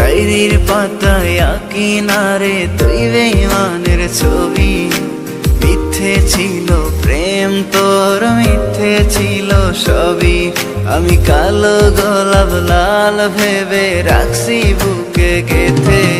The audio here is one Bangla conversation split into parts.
ডায়েরির পাতায় কিনারে তুই বেমানের ছবি। মিথ্যে ছিল প্রেম, তোর মিথ্যে ছিল সবই। আমি কালো গোলাপ লাল ভেবে রাখছি বুকে গেথে।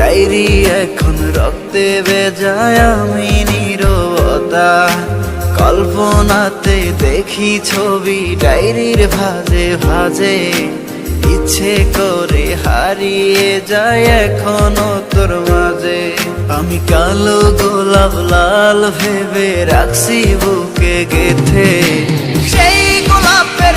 ডায়েরি এখন রক্তে বেজায় আমি নীরবতা। কল্পনাতে দেখি ছবি ডায়েরির ভাজে ভাজে। ইচ্ছে করে হারিয়ে যায় এখনও তোর মাঝে। আমি কালো গোলাপ লাল ভেবে রাখছি বুকে গেথে। সেই গোলাপের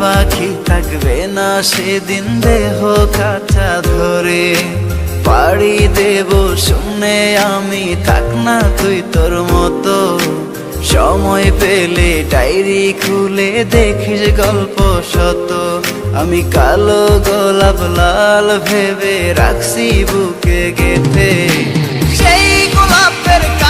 পাখি থাকবে না সেদিন দেহ কাটা ধরে। পাড়ি দেব শুনে আমি থাক না তুই তোর মতো। সময় পেলে ডায়েরি খুলে দেখিস গল্প শত। আমি কালো গোলাপ লাল ভেবে রাখছি বুকে গেতে সেই গেথে